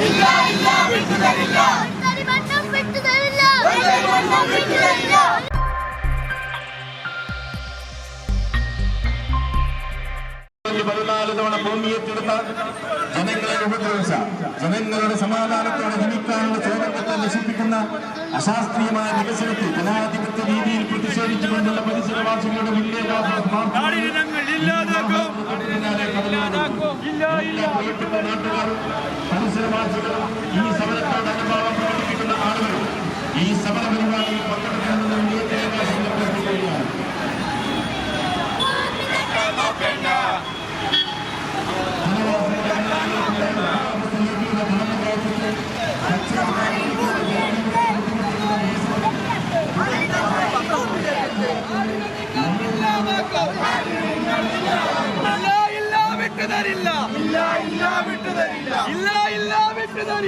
ഇല്ല ഇല്ല വിട്ടുതരില്ല ഇല്ല വിട്ടു തരില്ല. ഒരു തരി മണ്ണും ഭൂമിയെ തവണ ഭൂമിയേറ്റെടുത്ത ജനങ്ങളെ ഉപദ്രവിച്ച ജനങ്ങളുടെ സമാധാനത്തോടെ ജനിക്കാനുള്ള സ്വാതന്ത്ര്യത്തെ നശിപ്പിക്കുന്ന അശാസ്ത്രീയമായ വികസനത്തിൽ ജനാധിപത്യ രീതിയിൽ പ്രതിഷേധിച്ചുകൊണ്ടുള്ള പരിസരവാസികളുടെ നാട്ടുകാർ പരിസരവാസികൾ ഈ സമരത്തോട് അനുഭാവം പ്രകടിപ്പിക്കുന്ന ആളുകൾ ഈ സമര പരിപാടിയിൽ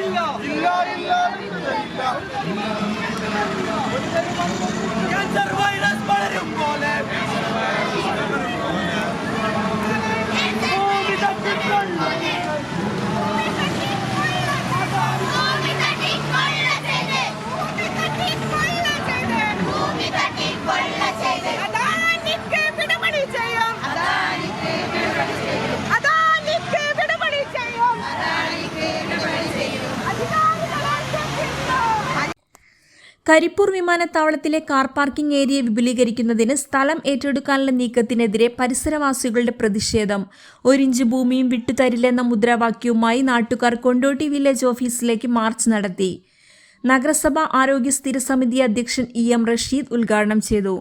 വിട്ടുതരില്ല ഇല്ല ഇല്ല വിട്ടുതരില്ല കരിപ്പൂർ വിമാനത്താവളത്തിലെ കാർ പാർക്കിംഗ് ഏരിയ വിപുലീകരിക്കുന്നതിന് സ്ഥലം ഏറ്റെടുക്കാനുള്ള നീക്കത്തിനെതിരെ പരിസരവാസികളുടെ പ്രതിഷേധം. ഒരിഞ്ച് ഭൂമിയും വിട്ടുതരില്ലെന്ന മുദ്രാവാക്യവുമായി നാട്ടുകാർ കൊണ്ടോട്ടി വില്ലേജ് ഓഫീസിലേക്ക് മാർച്ച് നടത്തി. നഗരസഭ ആരോഗ്യ സ്ഥിര സമിതി അധ്യക്ഷൻ ഇ എം റഷീദ് ഉദ്ഘാടനം ചെയ്തു.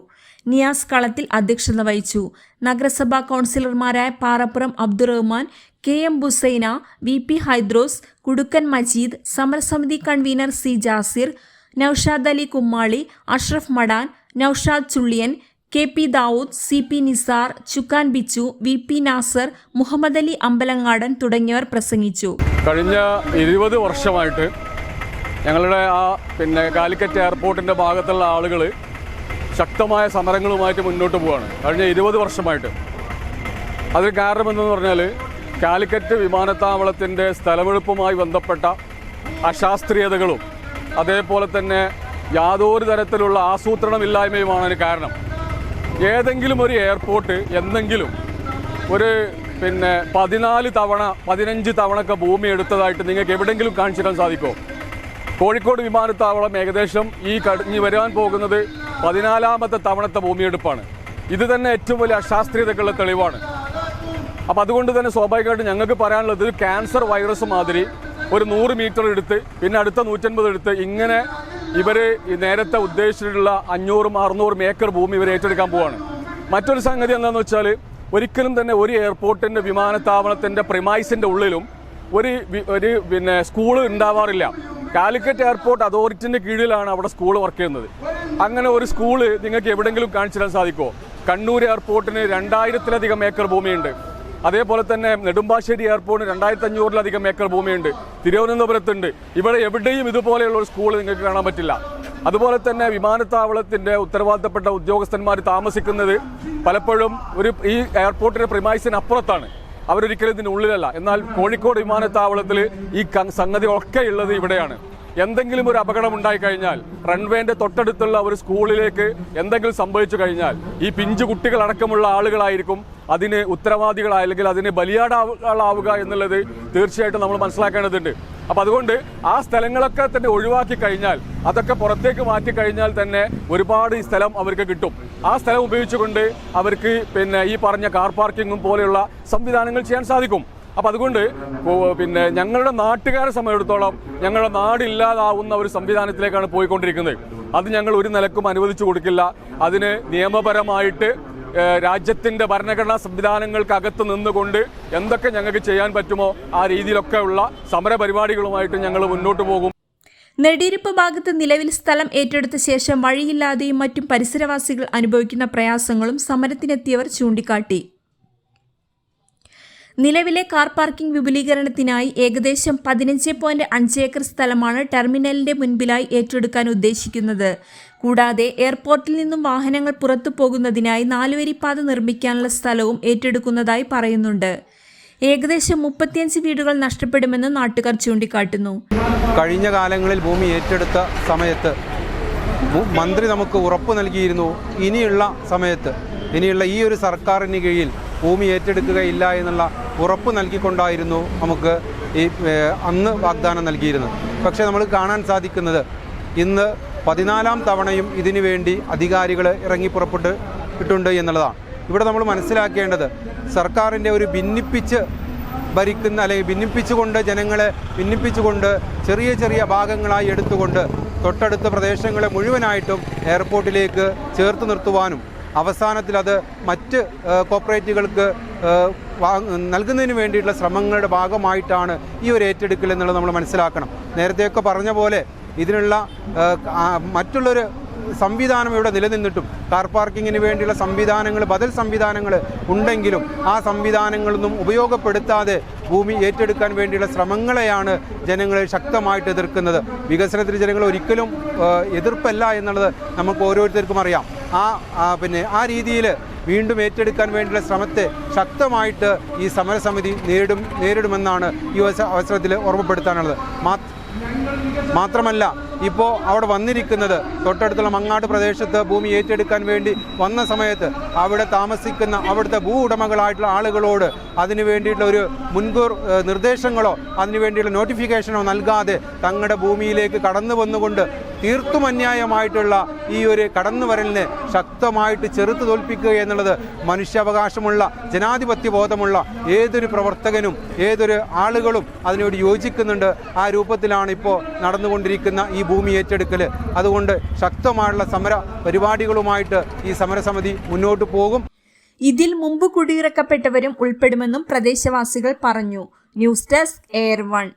നിയാസ് കളത്തിൽ അധ്യക്ഷത വഹിച്ചു. നഗരസഭാ കൗൺസിലർമാരായ Parappuram Abdurahman K M Busaina V P Haidros Kudukkan Majeed സമരസമിതി convener C Jasir Naushad Ali Kummali Ashraf Madan Naushad Chulliyan K P Dawood C P Nisar Chukkan Bichu V P Nasar Muhammad Ali Ambalangadan തുടങ്ങിയവർ പ്രസംഗിച്ചു. കഴിഞ്ഞ ഇരുപത് വർഷമായിട്ട് ഞങ്ങളുടെ ആ പിന്നെ കാലിക്കറ്റ് എയർപോർട്ടിന്റെ ഭാഗത്തുള്ള ആളുകൾ ശക്തമായ സമരങ്ങളുമായിട്ട് മുന്നോട്ട് പോവാണ്. കഴിഞ്ഞ ഇരുപത് വർഷമായിട്ട്. അതിന് കാരണം എന്തെന്ന് പറഞ്ഞാൽ കാലിക്കറ്റ് വിമാനത്താവളത്തിന്റെ സ്ഥലമെടുപ്പുമായി ബന്ധപ്പെട്ട അശാസ്ത്രീയതകളും അതേപോലെ തന്നെ യാതൊരു തരത്തിലുള്ള ആസൂത്രണമില്ലായ്മയുമാണ് അതിന് കാരണം. ഏതെങ്കിലും ഒരു എയർപോർട്ട് എന്തെങ്കിലും ഒരു പിന്നെ പതിനാല് തവണ പതിനഞ്ച് തവണക്കെ ഭൂമി എടുത്തതായിട്ട് നിങ്ങൾക്ക് എവിടെയെങ്കിലും കാണിച്ചിടാൻ സാധിക്കുമോ കോഴിക്കോട് വിമാനത്താവളം ഏകദേശം ഈ കടഞ്ഞു വരാൻ പോകുന്നത് പതിനാലാമത്തെ തവണത്തെ ഭൂമിയെടുപ്പാണ്. ഇത് തന്നെ ഏറ്റവും വലിയ അശാസ്ത്രീയതക്കുള്ള തെളിവാണ്. അപ്പം അതുകൊണ്ട് തന്നെ സ്വാഭാവികമായിട്ടും ഞങ്ങൾക്ക് പറയാനുള്ളത് ക്യാൻസർ വൈറസ് മാതിരി ഒരു നൂറ് മീറ്റർ എടുത്ത് പിന്നെ അടുത്ത നൂറ്റൻപത് എടുത്ത് ഇങ്ങനെ ഇവർ നേരത്തെ ഉദ്ദേശിച്ചിട്ടുള്ള അഞ്ഞൂറും അറുന്നൂറും ഏക്കർ ഭൂമി ഇവർ ഏറ്റെടുക്കാൻ പോവാണ്. മറ്റൊരു സംഗതി എന്താണെന്ന് വെച്ചാൽ ഒരിക്കലും തന്നെ ഒരു എയർപോർട്ടിന്റെ വിമാനത്താവളത്തിന്റെ പ്രിമൈസിന്റെ ഉള്ളിലും ഒരു ഒരു പിന്നെ സ്കൂൾ ഉണ്ടാവാറില്ല. കാലിക്കറ്റ് എയർപോർട്ട് അതോറിറ്റിന്റെ കീഴിലാണ് അവിടെ സ്കൂൾ വർക്ക് ചെയ്യുന്നത്. അങ്ങനെ ഒരു സ്കൂൾ നിങ്ങൾക്ക് എവിടെയെങ്കിലും കാണിച്ചു തരാൻ സാധിക്കുമോ കണ്ണൂർ എയർപോർട്ടിന് രണ്ടായിരത്തിലധികം ഏക്കർ ഭൂമിയുണ്ട്. അതേപോലെ തന്നെ നെടുമ്പാശ്ശേരി എയർപോർട്ടിന് രണ്ടായിരത്തി അഞ്ഞൂറിലധികം ഏക്കർ ഭൂമിയുണ്ട്. തിരുവനന്തപുരത്തുണ്ട്. ഇവിടെ എവിടെയും ഇതുപോലെയുള്ള ഒരു സ്കൂൾ നിങ്ങൾക്ക് കാണാൻ പറ്റില്ല. അതുപോലെ തന്നെ വിമാനത്താവളത്തിന്റെ ഉത്തരവാദിത്തപ്പെട്ട ഉദ്യോഗസ്ഥന്മാർ താമസിക്കുന്നത് പലപ്പോഴും ഒരു ഈ എയർപോർട്ടിന്റെ പ്രിമൈസിന് അപ്പുറത്താണ്. അവരൊരിക്കലും ഇതിനുള്ളിലല്ല എന്നാൽ കോഴിക്കോട് വിമാനത്താവളത്തിൽ ഈ സംഗതി ഒക്കെ ഉള്ളത് ഇവിടെയാണ്. എന്തെങ്കിലും ഒരു അപകടം ഉണ്ടായി കഴിഞ്ഞാൽ റൺവേന്റെ തൊട്ടടുത്തുള്ള ഒരു സ്കൂളിലേക്ക് എന്തെങ്കിലും സംഭവിച്ചു കഴിഞ്ഞാൽ ഈ പിഞ്ചു കുട്ടികളടക്കമുള്ള ആളുകളായിരിക്കും അതിന് ഉത്തരവാദികളായ അല്ലെങ്കിൽ അതിന് ബലിയാടാവുക എന്നുള്ളത് തീർച്ചയായിട്ടും നമ്മൾ മനസ്സിലാക്കേണ്ടതുണ്ട്. അപ്പം അതുകൊണ്ട് ആ സ്ഥലങ്ങളൊക്കെ തന്നെ ഒഴിവാക്കി കഴിഞ്ഞാൽ അതൊക്കെ പുറത്തേക്ക് മാറ്റി കഴിഞ്ഞാൽ തന്നെ ഒരുപാട് ഈ സ്ഥലം അവർക്ക് കിട്ടും. ആ സ്ഥലം ഉപയോഗിച്ചുകൊണ്ട് അവർക്ക് പിന്നെ ഈ പറഞ്ഞ കാർ പാർക്കിങ്ങും പോലെയുള്ള സംവിധാനങ്ങൾ ചെയ്യാൻ സാധിക്കും. അപ്പം അതുകൊണ്ട് പിന്നെ ഞങ്ങളുടെ നാട്ടുകാരെ സംബന്ധിച്ചിടത്തോളം ഞങ്ങളുടെ നാടില്ലാതാവുന്ന ഒരു സംവിധാനത്തിലേക്കാണ് പോയിക്കൊണ്ടിരിക്കുന്നത്. അത് ഞങ്ങൾ ഒരു നിലക്കും അനുവദിച്ചു കൊടുക്കില്ല. അതിന് നിയമപരമായിട്ട് ഏഹ്, രാജ്യത്തിന്റെ ഭരണഘടനാ സംവിധാനങ്ങൾക്കകത്ത് നിന്നുകൊണ്ട് എന്തൊക്കെ ഞങ്ങൾക്ക് ചെയ്യാൻ പറ്റുമോ ആ രീതിയിലൊക്കെ ഉള്ള സമര പരിപാടികളുമായിട്ട് ഞങ്ങൾ മുന്നോട്ട് പോകും. നെടിയിരുപ്പ് ഭാഗത്ത് നിലവിൽ സ്ഥലം ഏറ്റെടുത്ത ശേഷം വഴിയില്ലാതെയും മറ്റും പരിസരവാസികൾ അനുഭവിക്കുന്ന പ്രയാസങ്ങളും സമരത്തിനെത്തിയവർ ചൂണ്ടിക്കാട്ടി. നിലവിലെ കാർ പാർക്കിംഗ് വിപുലീകരണത്തിനായി ഏകദേശം പതിനഞ്ച് പോയിന്റ് അഞ്ച് ഏക്കർ സ്ഥലമാണ് ടെർമിനലിന്റെ മുൻപിലായി ഏറ്റെടുക്കാൻ ഉദ്ദേശിക്കുന്നത്. കൂടാതെ എയർപോർട്ടിൽ നിന്നും വാഹനങ്ങൾ പുറത്തു പോകുന്നതിനായി നാലുവരിപ്പാത നിർമ്മിക്കാനുള്ള സ്ഥലവും ഏറ്റെടുക്കുന്നതായി പറയുന്നുണ്ട്. ഏകദേശം മുപ്പത്തിയഞ്ച് വീടുകൾ നഷ്ടപ്പെടുമെന്ന് നാട്ടുകാർ ചൂണ്ടിക്കാട്ടുന്നു. കഴിഞ്ഞ കാലങ്ങളിൽ ഭൂമി ഏറ്റെടുത്ത സമയത്ത് മന്ത്രി നമുക്ക് ഉറപ്പ് നൽകിയിരുന്നു ഇനിയുള്ള സമയത്ത്. ഇനിയുള്ള ഈ ഒരു സർക്കാരിന് കീഴിൽ ഭൂമി ഏറ്റെടുക്കുകയില്ല എന്നുള്ള ഉറപ്പ് നൽകിക്കൊണ്ടായിരുന്നു നമുക്ക് ഈ അന്ന് വാഗ്ദാനം നൽകിയിരുന്നത്. പക്ഷേ നമ്മൾ കാണാൻ സാധിക്കുന്നത് ഇന്ന് പതിനാലാം തവണയും ഇതിനു വേണ്ടി അധികാരികൾ ഇറങ്ങി പുറപ്പെട്ട് എന്നുള്ളതാണ്. ഇവിടെ നമ്മൾ മനസ്സിലാക്കേണ്ടത് സർക്കാരിന്റെ ഒരു ഭിന്നിപ്പിച്ച് ഭരിക്കുന്ന അല്ലെങ്കിൽ ഭിന്നിപ്പിച്ചുകൊണ്ട് ജനങ്ങളെ ഭിന്നിപ്പിച്ചുകൊണ്ട് ചെറിയ ചെറിയ ഭാഗങ്ങളായി എടുത്തുകൊണ്ട് തൊട്ടടുത്ത പ്രദേശങ്ങളെ മുഴുവനായിട്ടും എയർപോർട്ടിലേക്ക് ചേർത്ത് നിർത്തുവാനും അവസാനത്തിൽ അത് മറ്റ് കോപ്പറേറ്റുകൾക്ക് നൽകുന്നതിന് വേണ്ടിയിട്ടുള്ള ശ്രമങ്ങളുടെ ഭാഗമായിട്ടാണ് ഈ ഒരു ഏറ്റെടുക്കൽ എന്നുള്ളത് നമ്മൾ മനസ്സിലാക്കണം. നേരത്തെയൊക്കെ പറഞ്ഞ പോലെ ഇതിനുള്ള മറ്റുള്ളൊരു സംവിധാനം ഇവിടെ നിലനിന്നിട്ടും കാർ പാർക്കിങ്ങിന് വേണ്ടിയുള്ള സംവിധാനങ്ങൾ ബദൽ സംവിധാനങ്ങൾ ഉണ്ടെങ്കിലും ആ സംവിധാനങ്ങളൊന്നും ഉപയോഗപ്പെടുത്താതെ ഭൂമി ഏറ്റെടുക്കാൻ വേണ്ടിയുള്ള ശ്രമങ്ങളെയാണ് ജനങ്ങൾ ശക്തമായിട്ട് എതിർക്കുന്നത്. വികസനത്തിന് ജനങ്ങൾ ഒരിക്കലും എതിർപ്പല്ല എന്നുള്ളത് നമുക്ക് ഓരോരുത്തർക്കും അറിയാം. ആ പിന്നെ ആ രീതിയിൽ വീണ്ടും ഏറ്റെടുക്കാൻ വേണ്ടിയുള്ള ശ്രമത്തെ ശക്തമായിട്ട് ഈ സമരസമിതി നേരിടും നേരിടുമെന്നാണ് ഈ അവസ- അവസരത്തിൽ ഓർമ്മപ്പെടുത്താനുള്ളത്. മാത്രമല്ല ഇപ്പോൾ അവിടെ വന്നിരിക്കുന്നത് തൊട്ടടുത്തുള്ള മങ്ങാട് പ്രദേശത്ത് ഭൂമി ഏറ്റെടുക്കാൻ വേണ്ടി വന്ന സമയത്ത് അവിടെ താമസിക്കുന്ന അവിടുത്തെ ഭൂ ഉടമകളായിട്ടുള്ള ആളുകളോട് അതിനു വേണ്ടിയിട്ടുള്ള ഒരു മുൻകൂർ നിർദ്ദേശങ്ങളോ അതിനു വേണ്ടിയുള്ള നോട്ടിഫിക്കേഷനോ നൽകാതെ തങ്ങളുടെ ഭൂമിയിലേക്ക് കടന്നു വന്നുകൊണ്ട് തീർത്തും അന്യായമായിട്ടുള്ള ഈ ഒരു കടന്നുവരലിനെ ശക്തമായിട്ട് ചെറുത്തു തോൽപ്പിക്കുക എന്നുള്ളത് മനുഷ്യാവകാശമുള്ള ജനാധിപത്യ ബോധമുള്ള ഏതൊരു പ്രവർത്തകനും ഏതൊരു ആളുകളും അതിനോട് യോജിക്കുന്നുണ്ട്. ആ രൂപത്തിലാണ് ഇപ്പോൾ നടന്നുകൊണ്ടിരിക്കുന്ന ഈ ഭൂമി ഏറ്റെടുക്കൽ അതുകൊണ്ട് ശക്തമായുള്ള സമര പരിപാടികളുമായിട്ട് ഈ സമരസമിതി മുന്നോട്ട് പോകും. ഇതിൽ മുമ്പ് കുടിയിറക്കപ്പെട്ടവരും ഉൾപ്പെടുമെന്നും പ്രദേശവാസികൾ പറഞ്ഞു. News desk air one.